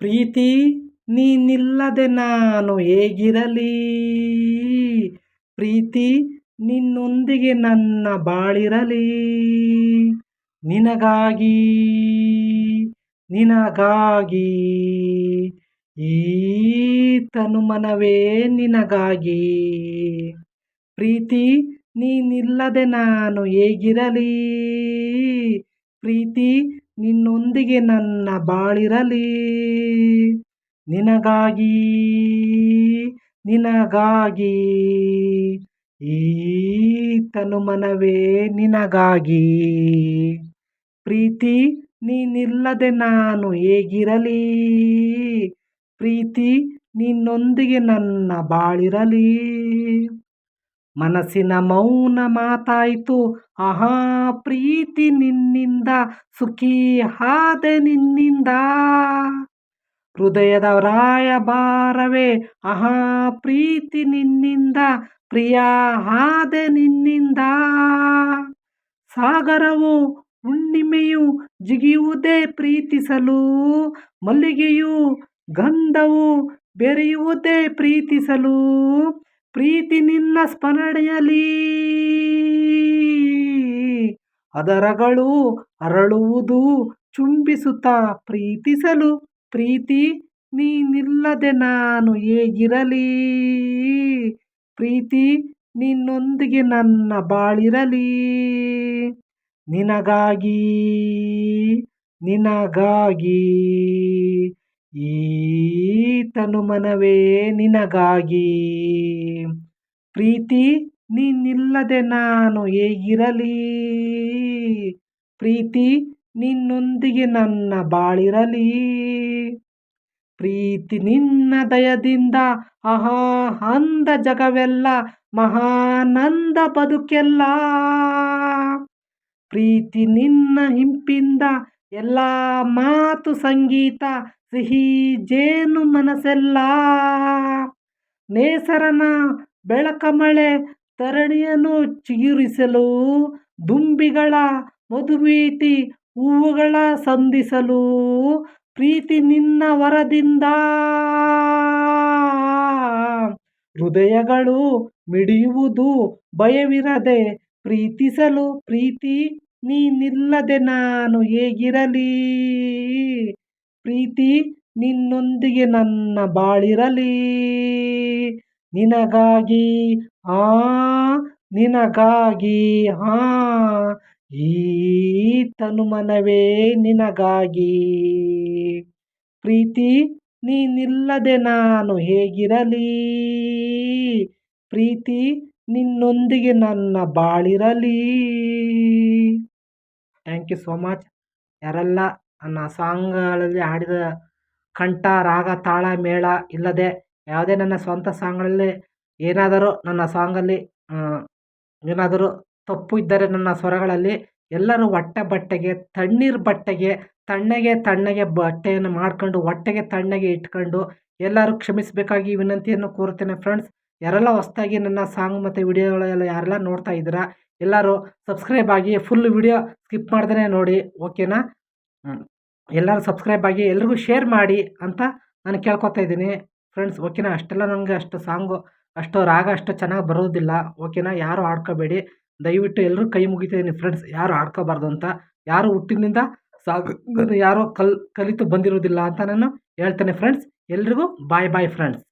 ಪ್ರೀತಿ ನೀನಿಲ್ಲದೆ ನಾನು ಹೇಗಿರಲಿ? ಪ್ರೀತಿ ನಿನ್ನೊಂದಿಗೆ ನನ್ನ ಬಾಳಿರಲಿ? ನಿನಗಾಗಿ ನಿನಗಾಗಿ ಈ ತನುಮನವೇ ನಿನಗಾಗಿ. ಪ್ರೀತಿ ನೀನಿಲ್ಲದೆ ನಾನು ಹೇಗಿರಲಿ? ಪ್ರೀತಿ ನಿನ್ನೊಂದಿಗೆ ನನ್ನ ಬಾಳಿರಲಿ. ನಿನಗಾಗಿ ನಿನಗಾಗಿ ಈ ತನುಮನವೇ ನಿನಗಾಗಿ. ಪ್ರೀತಿ ನೀನಿಲ್ಲದೆ ನಾನು ಹೇಗಿರಲಿ? ಪ್ರೀತಿ ನಿನ್ನೊಂದಿಗೆ ನನ್ನ ಬಾಳಿರಲಿ. ಮನಸ್ಸಿನ ಮೌನ ಮಾತಾಯಿತು. ಆಹಾ, ಪ್ರೀತಿ ನಿನ್ನಿಂದ, ಸುಖಿ ಹಾದೆ ನಿನ್ನಿಂದ. ಹೃದಯದ ರಾಯಭಾರವೇ ಆಹಾ, ಪ್ರೀತಿ ನಿನ್ನಿಂದ, ಪ್ರಿಯ ಹಾದೆ ನಿನ್ನಿಂದ. ಸಾಗರವು ಹುಣ್ಣಿಮೆಯು ಜಿಗಿಯುವುದೇ ಪ್ರೀತಿಸಲು, ಮಲ್ಲಿಗೆಯು ಗಂಧವು ಬೆರೆಯುವುದೇ ಪ್ರೀತಿಸಲು. ಪ್ರೀತಿ ನಿನ್ನ ಸ್ಮರಣೆಯಲಿ ಅದರಗಳು ಅರಳುವುದು ಚುಂಬಿಸುತ್ತಾ ಪ್ರೀತಿಸಲು. ಪ್ರೀತಿ ನೀನಿಲ್ಲದೆ ನಾನು ಹೇಗಿರಲಿ ಪ್ರೀತಿ ನಿನ್ನೊಂದಿಗೆ ನನ್ನ ಬಾಳಿರಲಿ. ನಿನಗಾಗಿ ನಿನಗಾಗಿ. ಈ ತನುಮನವೇ ನಿನಗಾಗಿ. ಪ್ರೀತಿ ನಿನ್ನಿಲ್ಲದೆ ನಾನು ಹೇಗಿರಲಿ? ಪ್ರೀತಿ ನಿನ್ನೊಂದಿಗೆ ನನ್ನ ಬಾಳಿರಲಿ? ಪ್ರೀತಿ ನಿನ್ನ ದಯದಿಂದ ಅಹಾ ಅಂದ ಜಗವೆಲ್ಲ ಮಹಾನಂದ ಬದುಕೆಲ್ಲ. ಪ್ರೀತಿ ನಿನ್ನ ಹಿಂಪಿಂದ ಎಲ್ಲ ಮಾತು ಸಂಗೀತ, ಸಿಹಿ ಜೇನು ಮನಸ್ಸೆಲ್ಲ ನೇಸರನ ಬೆಳಕ ಮಳೆ ತರಣಿಯನ್ನು ಚಿಗುರಿಸಲು ದುಂಬಿಗಳ ಮಧುವೀತಿ ಹೂವುಗಳ ಸಂಧಿಸಲು, ಪ್ರೀತಿ ನಿನ್ನ ವರದಿಂದ. ಹೃದಯಗಳು ಮಿಡಿಯುವುದು ಭಯವಿರದೆ ಪ್ರೀತಿಸಲು ಪ್ರೀತಿ ನೀನಿಲ್ಲದೆ ನಾನು ಹೇಗಿರಲಿ? ಪ್ರೀತಿ ನಿನ್ನೊಂದಿಗೆ ನನ್ನ ಬಾಳಿರಲಿ. ನಿನಗಾಗಿ ಆ ನಿನಗಾಗಿ ಆ ಈ ತನುಮನವೇ ನಿನಗಾಗಿ. ಪ್ರೀತಿ ನೀನಿಲ್ಲದೆ ನಾನು ಹೇಗಿರಲಿ? ಪ್ರೀತಿ ನಿನ್ನೊಂದಿಗೆ ನನ್ನ ಬಾಳಿರಲಿ. ಥ್ಯಾಂಕ್ ಯು ಸೋ ಮಚ್ ಯಾರೆಲ್ಲ ನನ್ನ ಸಾಂಗ್ಗಳಲ್ಲಿ ಹಾಡಿದ ಕಂಠ, ರಾಗ, ತಾಳ, ಮೇಳ ಇಲ್ಲದೆ ಯಾವುದೇ ನನ್ನ ಸ್ವಂತ ಸಾಂಗ್ಗಳಲ್ಲಿ ಏನಾದರೂ ನನ್ನ ಸಾಂಗಲ್ಲಿ ಏನಾದರೂ ತಪ್ಪು ಇದ್ದರೆ ನನ್ನ ಸ್ವರಗಳಲ್ಲಿ ಎಲ್ಲರೂ ಹೊಟ್ಟೆ ಬಟ್ಟೆಗೆ, ತಣ್ಣೀರು ಬಟ್ಟೆಗೆ, ತಣ್ಣಗೆ ತಣ್ಣಗೆ ಬಟ್ಟೆಯನ್ನು ಮಾಡ್ಕೊಂಡು, ಹೊಟ್ಟೆಗೆ ತಣ್ಣಗೆ ಇಟ್ಕೊಂಡು ಎಲ್ಲರೂ ಕ್ಷಮಿಸಬೇಕಾಗಿ ವಿನಂತಿಯನ್ನು ಕೋರುತ್ತೇನೆ ಫ್ರೆಂಡ್ಸ್ ಯಾರೆಲ್ಲ ಹೊಸ್ದಾಗಿ ನನ್ನ ಸಾಂಗ್ ಮತ್ತು ವಿಡಿಯೋಗಳೆಲ್ಲ ಯಾರೆಲ್ಲ ನೋಡ್ತಾ ಇದ್ದೀರಾ, ಎಲ್ಲರೂ ಸಬ್ಸ್ಕ್ರೈಬ್ ಆಗಿ ಫುಲ್ ವಿಡಿಯೋ ಸ್ಕಿಪ್ ಮಾಡ್ದೇ ನೋಡಿ ಓಕೆನಾ ಎಲ್ಲರೂ ಸಬ್ಸ್ಕ್ರೈಬ್ ಆಗಿ ಎಲ್ರಿಗೂ ಶೇರ್ ಮಾಡಿ ಅಂತ ನಾನು ಕೇಳ್ಕೊತಾ ಇದ್ದೀನಿ. ಫ್ರೆಂಡ್ಸ್ ಓಕೆನಾ ಅಷ್ಟೆಲ್ಲ ನನಗೆ ಅಷ್ಟು ಸಾಂಗು, ಅಷ್ಟು ರಾಗ ಅಷ್ಟು ಚೆನ್ನಾಗಿ ಬರೋದಿಲ್ಲ ಓಕೆನಾ ಯಾರು ಆಡ್ಕೋಬೇಡಿ. ದಯವಿಟ್ಟು ಎಲ್ಲರೂ ಕೈ ಮುಗಿತಿದ್ದೀನಿ ಫ್ರೆಂಡ್ಸ್ ಯಾರು ಆಡ್ಕೋಬಾರ್ದು ಅಂತ. ಯಾರು ಹುಟ್ಟಿನಿಂದ ಸಾಗ, ಯಾರೋ ಕಲ್, ಕಲಿತು ಬಂದಿರೋದಿಲ್ಲ ಅಂತ ನಾನು ಹೇಳ್ತೇನೆ ಫ್ರೆಂಡ್ಸ್ ಎಲ್ರಿಗೂ ಬಾಯ್ ಬಾಯ್ ಫ್ರೆಂಡ್ಸ್